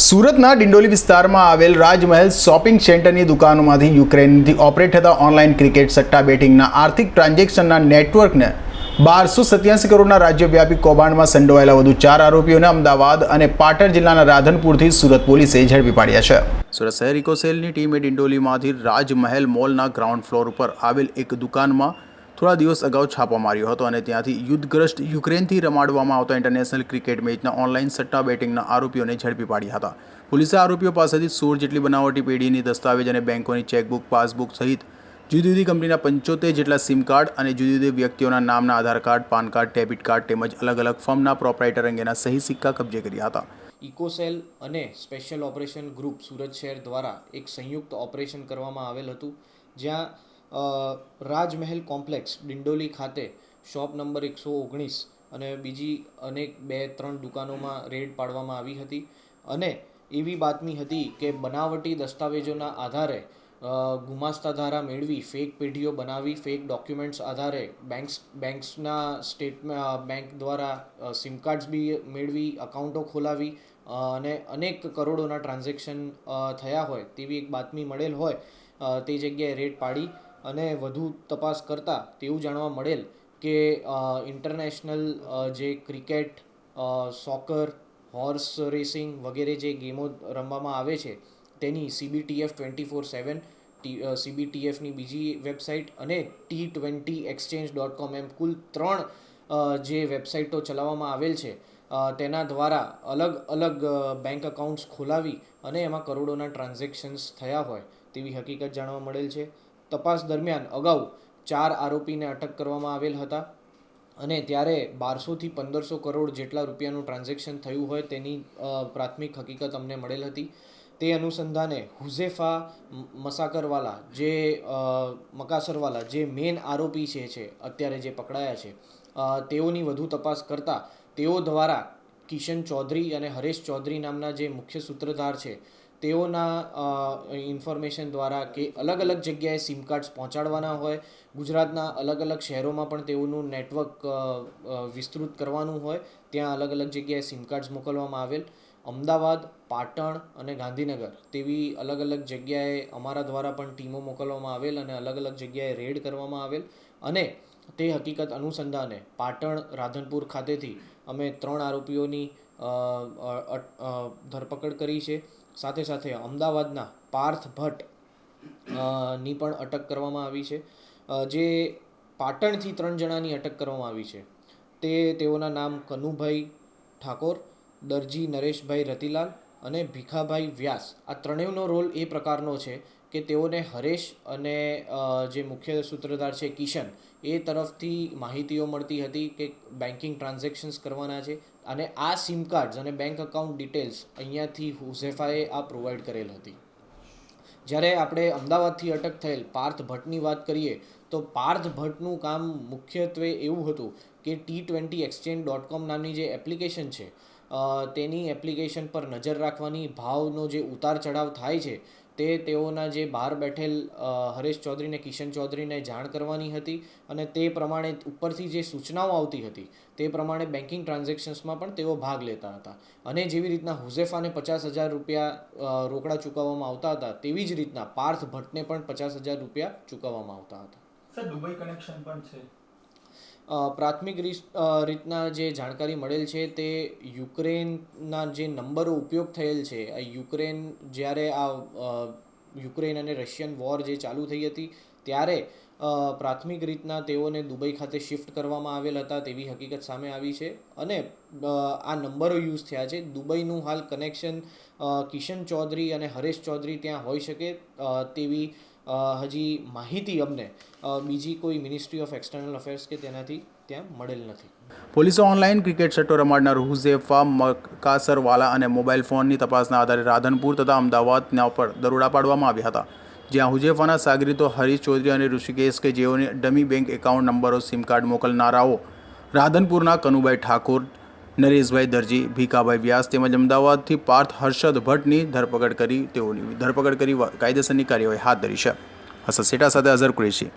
સુરતના ડિંડોલી વિસ્તારમાં આવેલ રાજમહેલ શોપિંગ સેન્ટરની દુકાનોમાંથી યુક્રેનથી ઓપરેટ થતા ઓનલાઈન ક્રિકેટ સટ્ટા બેટિંગના આર્થિક ટ્રાન્ઝેક્શનના નેટવર્કને બારસો સત્યાસી કરોડના રાજ્યવ્યાપી કૌભાંડમાં સંડોવાયેલા વધુ ચાર આરોપીઓને અમદાવાદ અને પાટણ જિલ્લાના રાધનપુરથી સુરત પોલીસે ઝડપી પાડ્યા છે. સુરત શહેર ઇકોસેલની ટીમે ડિંડોલીમાંથી રાજમહેલ મોલના ગ્રાઉન્ડ ફ્લોર ઉપર આવેલ એક દુકાનમાં થોડા દિવસ અગાઉ છાપો માર્યો હતો અને ત્યાંથી યુદ્ધગ્રસ્ત યુક્રેનથી રમાડવામાં આવતા ઇન્ટરનેશનલ ક્રિકેટ મેચના ઓનલાઈન સટ્ટા બેટિંગના આરોપીઓને ઝડપી પાડ્યા હતા. પોલીસે આરોપીઓ પાસેથી સોળ જેટલી બનાવટી પેઢીની દસ્તાવેજ અને બેંકોની ચેકબુક પાસબુક સહિત જુદી જુદી કંપનીના પંચોતેર જેટલા સિમ કાર્ડ અને જુદી જુદી વ્યક્તિઓના નામના Aadhaar card, PAN card debit card તેમજ અલગ અલગ ફર્મના પ્રોપરાઇટર અંગેના સહી સિક્કા કબજે કર્યા હતા. ઇકોસેલ અને સ્પેશિયલ ઓપરેશન ગ્રુપ સુરત શહેર દ્વારા એક સંયુક્ત ઓપરેશન કરવામાં આવેલ હતું, જ્યાં રાજમહેલ કોમ્પ્લેક્સ, ડિંડોલી ખાતે, શોપ નંબર એકસો ઓગણીસ અને બીજી અનેક બે ત્રણ દુકાનોમાં રેડ પાડવામાં આવી હતી. અને એવી બાતમી હતી કે બનાવટી દસ્તાવેજોના આધારે ગુમાસ્તા ધારા મેળવી, ફેક પેઢીઓ બનાવી, ફેક ડોક્યુમેન્ટ્સ આધારે બેંક્સ, બેંક્સના સ્ટેટમાં બેંક દ્વારા સિમ કાર્ડ્સ બી મેળવી, અકાઉન્ટો ખોલાવી અને અનેક કરોડોના ટ્રાન્ઝેક્શન થયા હોય તેવી એક બાતમી મળેલ હોય તે જગ્યાએ રેટ પાડી. અને વધુ તપાસ કરતાં તેવું જાણવા મળેલ કે ઇન્ટરનેશનલ જે ક્રિકેટ સોકર હોર્સ રેસિંગ વગેરે જે ગેમો રમવામાં આવે છે, તેની સીબીટીએફ ટ્વેન્ટી ફોર સેવન સીબીટીએફની બીજી વેબસાઇટ અને T twenty exchange dot com એમ કુલ ત્રણ જે વેબસાઇટો ચલાવવામાં આવેલ છે તેના દ્વારા અલગ અલગ બેંક અકાઉન્ટ્સ ખોલાવી અને એમાં કરોડોના ટ્રાન્ઝેક્શન્સ થયા હોય તેવી હકીકત જાણવા મળેલ છે. તપાસ દરમિયાન અગાઉ ચાર આરોપીને અટક કરવામાં આવેલ હતા અને ત્યારે બારસોથી પંદરસો કરોડ જેટલા રૂપિયાનું ટ્રાન્ઝેક્શન થયું હોય તેની પ્રાથમિક હકીકત અમને મળેલ હતી. તે અનુસંધાને હુઝેફા મસાકરવાલા જે મકાસરવાલા જે મેન આરોપી છે છે, અત્યારે જે પકડાયા છે તેઓની વધુ તપાસ કરતાં તેઓ દ્વારા કિશન ચૌધરી અને હરેશ ચૌધરી નામના જે મુખ્ય સૂત્રધાર છે તેઓના ઇન્ફોર્મેશન દ્વારા કે અલગ અલગ જગ્યાએ સિમ કાર્ડ્સ પહોંચાડવાના હોય, ગુજરાતના અલગ અલગ શહેરોમાં પણ તેઓનું નેટવર્ક વિસ્તૃત કરવાનું હોય, ત્યાં અલગ અલગ જગ્યાએ સિમ કાર્ડ્સ મોકલવામાં આવેલ. અમદાવાદ, પાટણ અને ગાંધીનગર તેવી અલગ અલગ જગ્યાએ અમારા દ્વારા પણ ટીમો મોકલવામાં આવેલ અને અલગ અલગ જગ્યાએ રેડ કરવામાં આવેલ. અને તે હકીકત અનુસંધાને પાટણ, રાધનપુર ખાતેથી અમે ત્રણ આરોપીઓની ધરપકડ કરી છે. સાથે સાથે અમદાવાદના પાર્થ ભટ્ટની પણ અટક કરવામાં આવી છે. જે પાટણથી ત્રણ જણાની અટક કરવામાં આવી છે. તે તેઓના નામ કનુભાઈ ઠાકોર, દરજી નરેશભાઈ રતિલાલ અને ભીખાભાઈ વ્યાસ. આ ત્રણેયનો રોલ એ પ્રકારનો છે કે તેઓને હરેશ અને જે મુખ્ય સૂત્રધાર છે કિશન, એ તરફથી માહિતીઓ મળતી હતી કે બેન્કિંગ ટ્રાન્ઝેક્શન્સ કરવાના છે અને આ સિમ કાર્ડ્સ અને બેંક અકાઉન્ટ ડિટેલ્સ અહીંયાથી હુઝેફાએ આ પ્રોવાઈડ કરેલ હતી. જ્યારે આપણે અમદાવાદથી અટક થયેલ પાર્થ ભટ્ટની વાત કરીએ, તો પાર્થ ભટ્ટનું કામ મુખ્યત્વે એવું હતું કે T twenty exchange dot com નામની જે એપ્લિકેશન છે તેની એપ્લિકેશન પર નજર રાખવાની, ભાવનો જે ઉતાર ચઢાવ થાય છે, તે તેઓના જે બહાર બેઠેલ હરેશ ચૌધરીને કિશન ચૌધરીને જાણ કરવાની હતી અને તે પ્રમાણે ઉપરથી જે સૂચનાઓ આવતી હતી, તે પ્રમાણે બેન્કિંગ ટ્રાન્ઝેક્શન્સમાં પણ તેઓ ભાગ લેતા હતા. અને જેવી રીતના હુઝેફાને પચાસ હજાર રૂપિયા રોકડા ચૂકવવામાં આવતા હતા, તેવી જ રીતના પાર્થ ભટ્ટને પણ પચાસ હજાર રૂપિયા ચૂકવવામાં આવતા હતા. સર દુબઈ કનેક્શન પણ છે. પ્રાથમિક રીતના જે જાણકારી મળેલ છે તે યુક્રેનના જે નંબરો ઉપયોગ થયેલ છે. યુક્રેન, જ્યારે આ યુક્રેન અને રશિયન વોર જે ચાલુ થઈ હતી, ત્યારે પ્રાથમિક રીતના તેઓને દુબઈ ખાતે શિફ્ટ કરવામાં આવેલ હતા તેવી હકીકત સામે આવી છે. અને આ નંબરો યુઝ થયા છે. દુબઈનું હાલ કનેક્શન કિશન ચૌધરી અને હરેશ ચૌધરી ત્યાં હોઈ શકે તેવી હજી માહિતી અમને બીજી કોઈ મિનિસ્ટ્રી ઓફ એક્સટર્નલ અફેર્સ કે તેનાથી ત્યાં મળેલ નથી. પોલીસે ઓનલાઈન ક્રિકેટ સટ્ટો રમાડનાર હુઝેફા મકાસરવાલા અને મોબાઈલ ફોનની તપાસના આધારે રાધનપુર તથા અમદાવાદના પર દરોડા પાડવામાં આવ્યા હતા. જ્યાં હુઝેફાના સાગરીતો હરીશ ચૌધરી અને ઋષિકેશ કે જેઓને ડમી બેંક એકાઉન્ટ નંબરો, સિમ કાર્ડ મોકલનારાઓ, રાધનપુરના કનુભાઈ ઠાકોર નરેશભાઈ દરજી, ભીખાભાઈ વ્યાસ તેમજ અમદાવાદથી પાર્થ હર્ષદ ભટ્ટની ધરપકડ કરી તેઓની ધરપકડ કરી કાયદેસરની કાર્યવાહી હાથ ધરી છે. હસન સેટા સાથે અઝર કુરેશી.